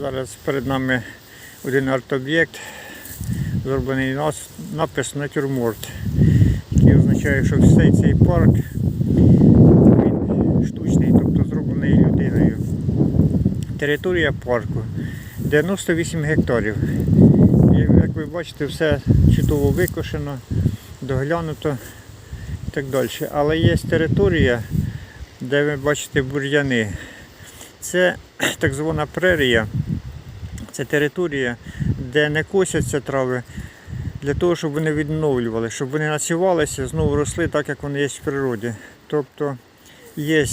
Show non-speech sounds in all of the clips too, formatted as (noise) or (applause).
Зараз перед нами один арт-об'єкт, зроблений нас- напис натюрморт, який означає, що все цей парк він штучний, тобто зроблений людиною. Територія парку 98 гектарів. І, як ви бачите, все чудово викошено, доглянуто і так далі. Але є територія, де ви бачите бур'яни. Це (clears throat) так звана прерія. Це територія, де не косяться трави для того, щоб вони відновлювали, щоб вони насівалися, знову росли так, як вони є в природі. Тобто є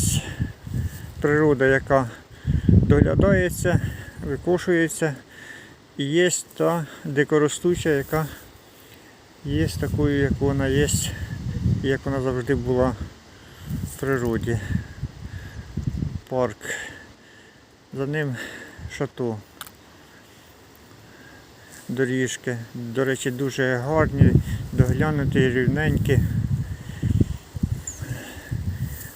природа, яка доглядається, викошується, і є та дикоростуча, яка є такою, як вона є, як вона завжди була в природі. Парк. За ним шато. Доріжки. До речі, дуже гарні, доглянуті, рівненькі.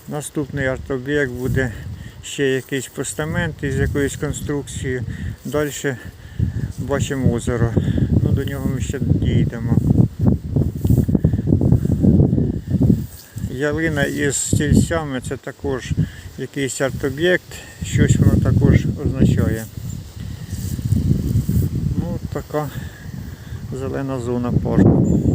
Наступний арт-об'єкт буде ще якийсь постамент із якоюсь конструкцією. Далі бачимо озеро. Ну, до нього ми ще дійдемо. Ялина із стільцями це також якийсь арт-об'єкт, щось воно також означає. Така зелена зона парку.